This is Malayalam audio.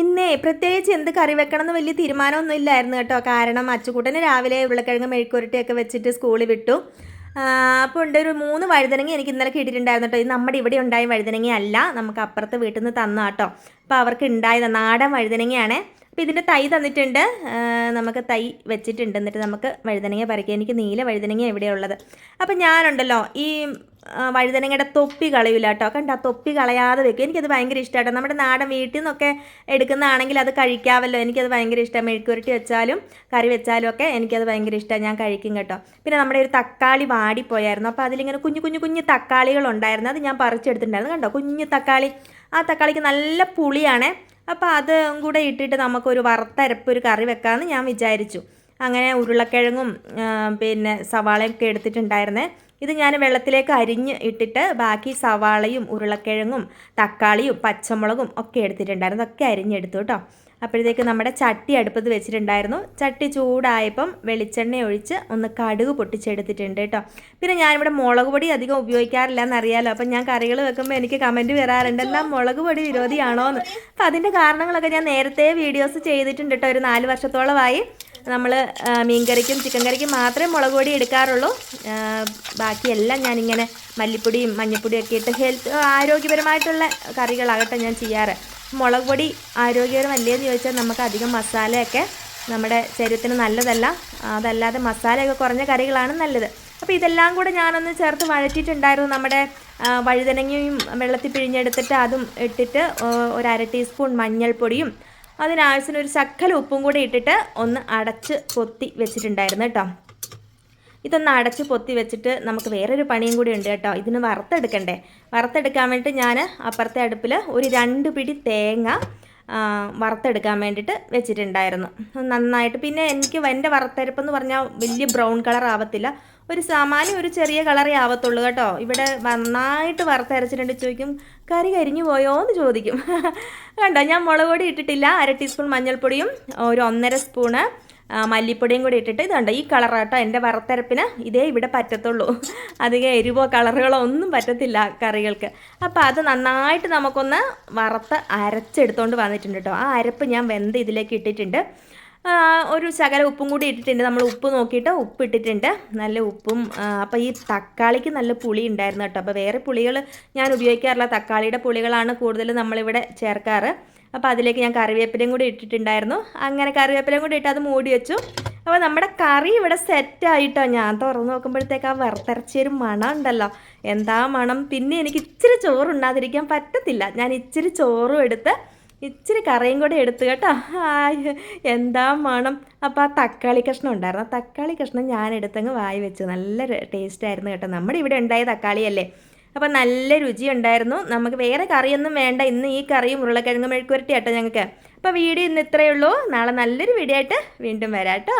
ഇന്നേ പ്രത്യേകിച്ച് എന്ത് കറി വെക്കണം എന്ന് വലിയ തീരുമാനമൊന്നും ഇല്ലായിരുന്നു കേട്ടോ. കാരണം അച്ചുകൂട്ടന് രാവിലെ ഉരുളക്കിഴങ്ങ് മെഴുക്കുരട്ടിയൊക്കെ വെച്ചിട്ട് സ്കൂളിൽ വിട്ടു. അപ്പോൾ ഉണ്ട് ഒരു മൂന്ന് വഴുതനങ്ങ എനിക്ക് ഇന്നലെ കിട്ടിയിട്ടുണ്ടായിരുന്നു കേട്ടോ. ഇത് നമ്മുടെ ഇവിടെ ഉണ്ടായ വഴുതനങ്ങ അല്ല നമുക്ക് അപ്പുറത്ത് വീട്ടിൽ നിന്ന് തന്ന കേട്ടോ. അപ്പോൾ അവർക്ക് ഉണ്ടായത് നാടൻ വഴുതനങ്ങയാണ്. അപ്പോൾ ഇതിന്റെ തൈ തന്നിട്ടുണ്ട്. നമുക്ക് തൈ വെച്ചിട്ടുണ്ട്. എന്നിട്ട് നമുക്ക് വഴുതനങ്ങ പറിക്കാം. എനിക്ക് നീല വഴുതനങ്ങ എവിടെയുള്ളത് അപ്പോൾ ഞാനുണ്ടല്ലോ ഈ വഴുതനങ്ങയുടെ തൊപ്പി കളയില്ല കേട്ടോ. കണ്ട തൊപ്പി കളയാതെ വെക്കും. എനിക്കത് ഭയങ്കര ഇഷ്ടമാട്ടോ നമ്മുടെ നാടൻ വീട്ടിൽ നിന്നൊക്കെ എടുക്കുന്നതാണെങ്കിൽ അത് കഴിക്കാമല്ലോ എനിക്കത് ഭയങ്കര ഇഷ്ടം. മെഴുക്കുരട്ടി വെച്ചാലും കറി വെച്ചാലും ഒക്കെ എനിക്കത് ഭയങ്കര ഇഷ്ടമാണ് ഞാൻ കഴിക്കും കേട്ടോ. പിന്നെ നമ്മുടെ ഒരു തക്കാളി വാടിപ്പോയായിരുന്നു. അപ്പോൾ അതിലിങ്ങനെ കുഞ്ഞു കുഞ്ഞു കുഞ്ഞു തക്കാളികൾ ഉണ്ടായിരുന്നു അത് ഞാൻ പറിച്ചെടുത്തിട്ടുണ്ടായിരുന്നു. കണ്ടോ കുഞ്ഞു തക്കാളി. ആ തക്കാളിക്ക് നല്ല പുളിയാണേ. അപ്പോൾ അതും കൂടെ ഇട്ടിട്ട് നമുക്കൊരു വറുത്തരപ്പ് ഒരു കറി വെക്കാമെന്ന് ഞാൻ വിചാരിച്ചു. അങ്ങനെ ഉരുളക്കിഴങ്ങും പിന്നെ സവാളയൊക്കെ എടുത്തിട്ടുണ്ടായിരുന്നേ. ഇത് ഞാൻ വെള്ളത്തിലേക്ക് അരിഞ്ഞ് ഇട്ടിട്ട് ബാക്കി സവാളയും ഉരുളക്കിഴങ്ങും തക്കാളിയും പച്ചമുളകും ഒക്കെ എടുത്തിട്ടുണ്ടായിരുന്നു. അതൊക്കെ അരിഞ്ഞെടുത്തു കേട്ടോ. അപ്പോഴത്തേക്ക് നമ്മുടെ ചട്ടി അടുപ്പത്ത് വെച്ചിട്ടുണ്ടായിരുന്നു. ചട്ടി ചൂടായപ്പം വെളിച്ചെണ്ണ ഒഴിച്ച് ഒന്ന് കടുക് പൊട്ടിച്ചെടുത്തിട്ടുണ്ട് കേട്ടോ. പിന്നെ ഞാനിവിടെ മുളക് പൊടി അധികം ഉപയോഗിക്കാറില്ല എന്നറിയാലോ അപ്പം ഞാൻ കറികൾ വെക്കുമ്പോൾ എനിക്ക് കമന്റ് വരാറുണ്ട് എന്താ മുളക് പൊടി വിരോധിയാണോ എന്ന് അപ്പം അതിന്റെ കാരണങ്ങളൊക്കെ ഞാൻ നേരത്തെ വീഡിയോസ് ചെയ്തിട്ടുണ്ട് കേട്ടോ. ഒരു നാല് വർഷത്തോളമായി. നമ്മൾ മീൻകറിക്കും ചിക്കൻ കറിക്കും മാത്രമേ മുളക് പൊടി എടുക്കാറുള്ളൂ ബാക്കിയെല്ലാം ഞാനിങ്ങനെ മല്ലിപ്പൊടിയും മഞ്ഞൾപ്പൊടിയും ഒക്കെ ഇട്ട് ഹെൽത്ത് ആരോഗ്യപരമായിട്ടുള്ള കറികളാകട്ടെ ഞാൻ ചെയ്യാറ്. മുളക് പൊടി ആരോഗ്യകരമല്ലേ എന്ന് ചോദിച്ചാൽ നമുക്ക് അധികം മസാലയൊക്കെ നമ്മുടെ ശരീരത്തിന് നല്ലതല്ല. അതല്ലാതെ മസാലയൊക്കെ കുറഞ്ഞ കറികളാണ് നല്ലത്. അപ്പോൾ ഇതെല്ലാം കൂടെ ഞാനൊന്ന് ചേർത്ത് വഴറ്റിയിട്ടുണ്ടായിരുന്നു നമ്മുടെ വഴുതനങ്ങയും വെള്ളത്തിൽ പിഴിഞ്ഞെടുത്തിട്ട് അതും ഇട്ടിട്ട് ഒരു അര ടീസ്പൂൺ മഞ്ഞൾപ്പൊടിയും അതിനാവശ്യത്തിന് ഒരു ശക്കല ഉപ്പും കൂടി ഇട്ടിട്ട് ഒന്ന് അടച്ച് പൊത്തി വെച്ചിട്ടുണ്ടായിരുന്നു കേട്ടോ. ഇതൊന്ന് അടച്ച് പൊത്തി വെച്ചിട്ട് നമുക്ക് വേറൊരു പണിയും കൂടി ഉണ്ട് കേട്ടോ. ഇതിന് വറുത്തെടുക്കണ്ടേ? വറുത്തെടുക്കാൻ വേണ്ടിയിട്ട് ഞാൻ അപ്പുറത്തെ അടുപ്പിൽ ഒരു രണ്ട് പിടി തേങ്ങ വറുത്തെടുക്കാൻ വേണ്ടിയിട്ട് വെച്ചിട്ടുണ്ടായിരുന്നു. നന്നായിട്ട്. പിന്നെ എനിക്ക് എന്റെ വറുത്തരപ്പെന്ന് പറഞ്ഞാൽ വലിയ ബ്രൗൺ കളർ ആവത്തില്ല. ഒരു സാമാന്യം ഒരു ചെറിയ കളറേ ആവത്തുള്ളൂ കേട്ടോ. ഇവിടെ നന്നായിട്ട് വറുത്തരച്ചിട്ടുണ്ട്. ചോദിക്കും കറി കരിഞ്ഞു പോയോ? എന്ന് ചോദിക്കും. കണ്ടോ ഞാൻ മുളക് പൊടി ഇട്ടിട്ടില്ല. അര ടീസ്പൂൺ മഞ്ഞൾപ്പൊടിയും ഒരു ഒന്നര സ്പൂണ് മല്ലിപ്പൊടിയും കൂടി ഇട്ടിട്ട് ഇത് കണ്ടോ ഈ കളർ കേട്ടോ എന്റെ വറുത്തരപ്പിന് ഇതേ ഇവിടെ പറ്റത്തുള്ളൂ. അധികം എരിവോ കളറുകളോ ഒന്നും പറ്റത്തില്ല കറികൾക്ക്. അപ്പോൾ അത് നന്നായിട്ട് നമുക്കൊന്ന് വറുത്ത് അരച്ചെടുത്തുകൊണ്ട് വന്നിട്ടുണ്ട് കേട്ടോ. ആ അരപ്പ് ഞാൻ വെന്ത് ഇതിലേക്ക് ഇട്ടിട്ടുണ്ട്. ഒരു ശകല ഉപ്പും കൂടി ഇട്ടിട്ടുണ്ട്. നമ്മൾ ഉപ്പ് നോക്കിയിട്ട് ഉപ്പ് ഇട്ടിട്ടുണ്ട് നല്ല ഉപ്പും അപ്പോൾ ഈ തക്കാളിക്ക് നല്ല പുളി ഉണ്ടായിരുന്നു കേട്ടോ. അപ്പോൾ വേറെ പുളികൾ ഞാൻ ഉപയോഗിക്കാറില്ല. തക്കാളിയുടെ പുളികളാണ് കൂടുതൽ നമ്മളിവിടെ ചേർക്കാറ്. അപ്പോൾ അതിലേക്ക് ഞാൻ കറിവേപ്പിലയും കൂടി ഇട്ടിട്ടുണ്ടായിരുന്നു. അങ്ങനെ കറിവേപ്പിലയും കൂടി ഇട്ട് അത് മൂടി വെച്ചു. അപ്പോൾ നമ്മുടെ കറി ഇവിടെ സെറ്റായിട്ടോ ഞാൻ തുറന്നു നോക്കുമ്പോഴത്തേക്ക് ആ വറുത്തരച്ചൊരു മണം ഉണ്ടല്ലോ. എന്താ മണം? പിന്നെ എനിക്ക് ഇച്ചിരി ചോറുണ്ടാതിരിക്കാൻ പറ്റത്തില്ല. ഞാൻ ഇച്ചിരി ചോറും എടുത്ത് ഇച്ചിരി കറിയും കൂടെ എടുത്തു കേട്ടോ. എന്താ മണം? അപ്പോൾ ആ തക്കാളി കഷ്ണം ഉണ്ടായിരുന്നു. ആ തക്കാളി കഷ്ണം ഞാൻ എടുത്തങ്ങ് വായി വെച്ചു നല്ല ടേസ്റ്റ് ആയിരുന്നു കേട്ടോ. നമ്മുടെ ഇവിടെ ഉണ്ടായ തക്കാളിയല്ലേ? അപ്പോൾ നല്ല രുചി ഉണ്ടായിരുന്നു. നമുക്ക് വേറെ കറിയൊന്നും വേണ്ട. ഇന്ന് ഈ കറിയും ഉരുളക്കിഴങ്ങ് മെഴുക്കുരട്ടി കേട്ടോ ഞങ്ങൾക്ക്. അപ്പോൾ വീഡിയോ ഇന്ന് ഇത്രയേ ഉള്ളൂ. നാളെ നല്ലൊരു വീഡിയോ ആയിട്ട് വീണ്ടും വരാം കേട്ടോ.